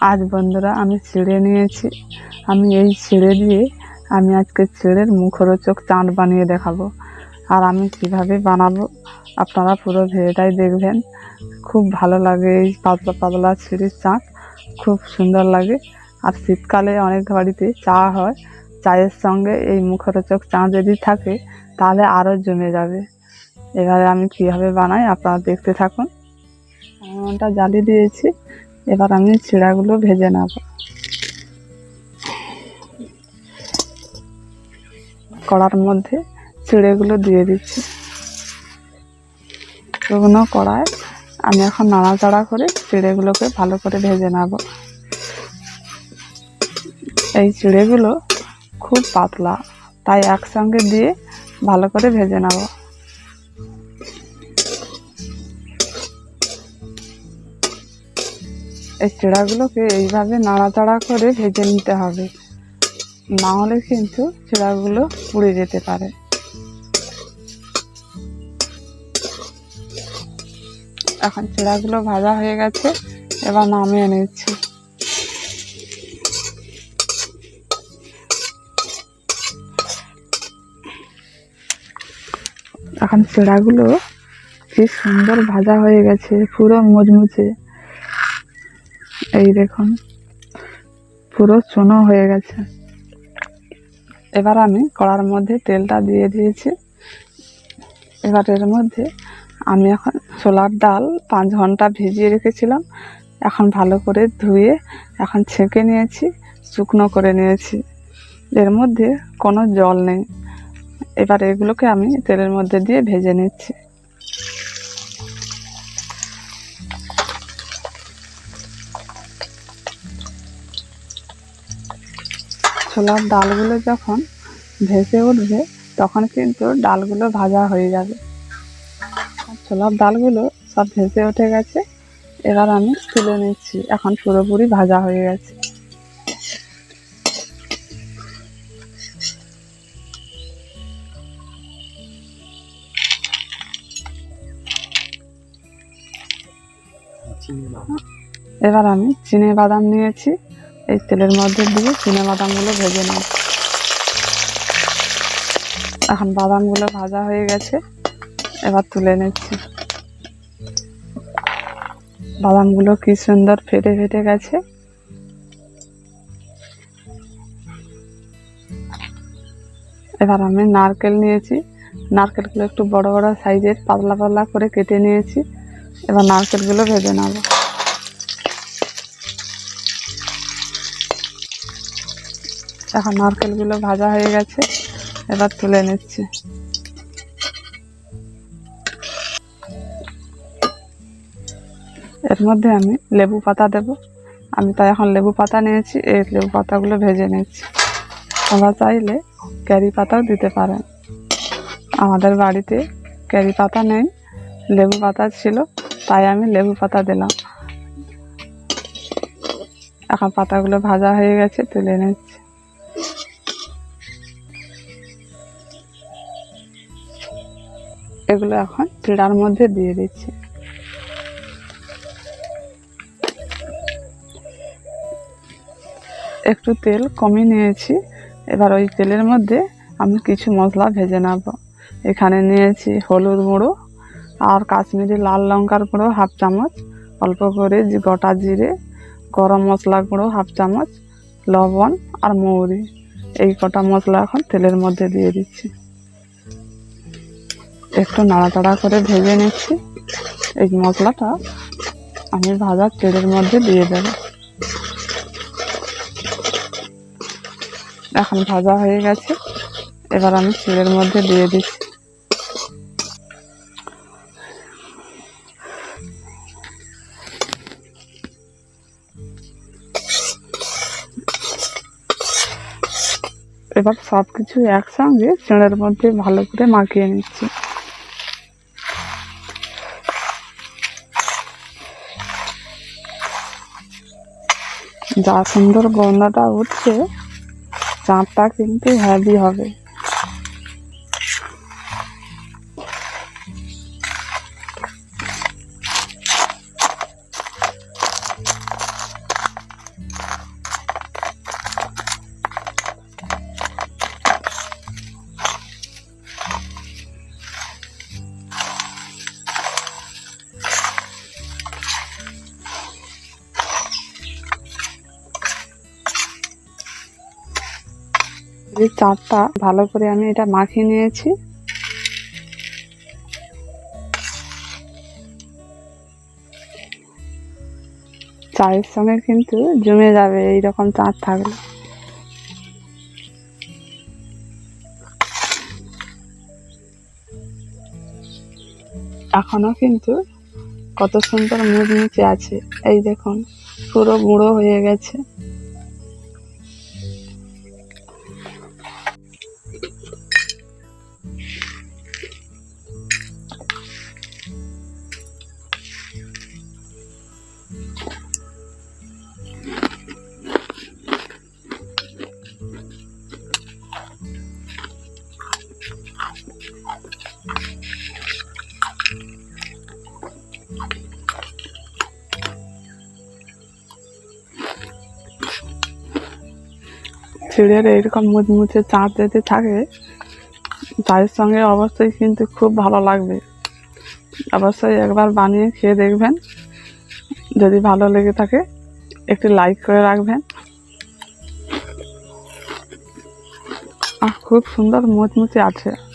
আজ বন্ধুরা আমি ছিঁড়ে নিয়েছি। আমি এই ছিঁড়ে দিয়ে আমি আজকে ছিঁড়ের মুখরোচক চাঁদ বানিয়ে দেখাবো। আর আমি কীভাবে বানাবো আপনারা পুরো ভিডিওটাই দেখবেন। খুব ভালো লাগে এই পাতলা পাতলা ছিঁড়ির চাঁদ। খুব সুন্দর লাগে। আর শীতকালে অনেক বাড়িতে চা হয়। চায়ের সঙ্গে এই মুখরোচক চা যদি থাকে, তাহলে আরও জমে যাবে। এবারে আমি কীভাবে বানাই আপনারা দেখতে থাকুন। উনুনটা জ্বালিয়ে দিয়েছি। এবার আমি চিড়াগুলো ভেজে নেব। কড়ার মধ্যে চিড়েগুলো দিয়ে দিচ্ছি। শুকনো কড়ায় আমি এখন নাড়াচাড়া করে চিড়েগুলোকে ভালো করে ভেজে নেব। এই চিড়েগুলো খুব পাতলা, তাই একসঙ্গে দিয়ে ভালো করে ভেজে নেব। এই চিড়াগুলোকে এইভাবে নাড়াচাড়া করে ভেজে নিতে হবে। না হলে কিন্তু চিড়াগুলো পুড়ে যেতে পারে। এখন চিড়াগুলো ভাজা হয়ে গেছে, এবার নামিয়ে নিচ্ছি। এখন চিড়াগুলো কি সুন্দর ভাজা হয়ে গেছে, পুরো মুচমুচে এই দেখুন, পুরো চুনো হয়ে গেছে। এবার আমি কড়ার মধ্যে তেলটা দিয়ে দিয়েছি। এবার এর মধ্যে আমি এখন ছোলার ডাল পাঁচ ঘণ্টা ভিজিয়ে রেখেছিলাম। এখন ভালো করে ধুয়ে এখন ছেঁকে নিয়েছি, শুকনো করে নিয়েছি। এর মধ্যে কোনো জল নেই। এবার এগুলোকে আমি তেলের মধ্যে দিয়ে ভেজে নিচ্ছি। ছোলার ডালগুলো যখন ভেসে উঠবে, তখন কিন্তু ডালগুলো ভাজা হয়ে যাবে। ছোলার ডালগুলো সব ভেসে উঠে গেছে। এবার আমি তুলে নিচ্ছি। এখন পুরোপুরি ভাজা হয়ে গেছে। এবার আমি চিনে বাদাম নিয়েছি। এই তেলের মধ্যে দিয়ে চিনে বাদামগুলো ভেজে নেব। এখন বাদামগুলো ভাজা হয়ে গেছে, এবার তুলে নিচ্ছি। বাদামগুলো কি সুন্দর ফেটে ফেটে গেছে। এবার আমি নারকেল নিয়েছি। নারকেলগুলো একটু বড় বড় সাইজের, পাতলা পাতলা করে কেটে নিয়েছি। এবার নারকেলগুলো ভেজে নেব। এখন নারকেলগুলো ভাজা হয়ে গেছে, এবার তুলে নিচ্ছি। এর মধ্যে আমি লেবু পাতা দেব। আমি তাই এখন লেবু পাতা নিয়েছি, এই লেবু পাতাগুলো ভেজে নিচ্ছি। তোমরা চাইলে ক্যারি পাতাও দিতে পারেন আমাদের বাড়িতে ক্যারি পাতা নেই, লেবু পাতা ছিল, তাই আমি লেবু পাতা দিলাম। এখন পাতাগুলো ভাজা হয়ে গেছে, তুলে নিচ্ছি। এগুলো এখন চিড়ার মধ্যে দিয়ে দিচ্ছি। একটু তেল কমিয়ে নিয়েছি। এবার ওই তেলের মধ্যে আমি কিছু মশলা ভেজে নেব। এখানে নিয়েছি হলুদ গুঁড়ো আর কাশ্মীরি লাল লঙ্কার গুঁড়ো হাফ চামচ, অল্প করে গোটা জিরে, গরম মশলা গুঁড়ো হাফ চামচ লবণ আর মৌরি। এই কটা মশলা এখন তেলের মধ্যে দিয়ে দিচ্ছি। একটু নাড়াচাড়া করে ভেজে নিচ্ছি। এই মশলাটা আমি ভাজা তেলের মধ্যে দিয়ে দেবো। এখন ভাজা হয়ে গেছে। এবার আমি চিড়ের মধ্যে দিয়ে দিচ্ছি। এবার সব কিছু একসঙ্গে চিড়ের মধ্যে ভালো করে মাখিয়ে নিচ্ছি। যা সুন্দর গন্ধটা উঠছে, চাঁদটা কিন্তু হ্যাভি হবে। এই চারটা ভালো করে আমি এটা মাখিয়ে নিয়েছি। চায়ের সঙ্গে কিন্তু জমে যাবে এই রকম চাট থাকলে। এখনও কিন্তু কত সুন্দর মুচমুচে আছে। এই দেখুন, পুরো গুঁড়ো হয়ে গেছে। চিড়ের এইরকম মুচমুচে চাঁদ যদি থাকে চায়ের সঙ্গে অবশ্যই কিন্তু খুব ভালো লাগবে। অবশ্যই একবার বানিয়ে খেয়ে দেখবেন। যদি ভালো লেগে থাকে, একটু লাইক করে রাখবেন। আর খুব সুন্দর মুচমুচে আছে।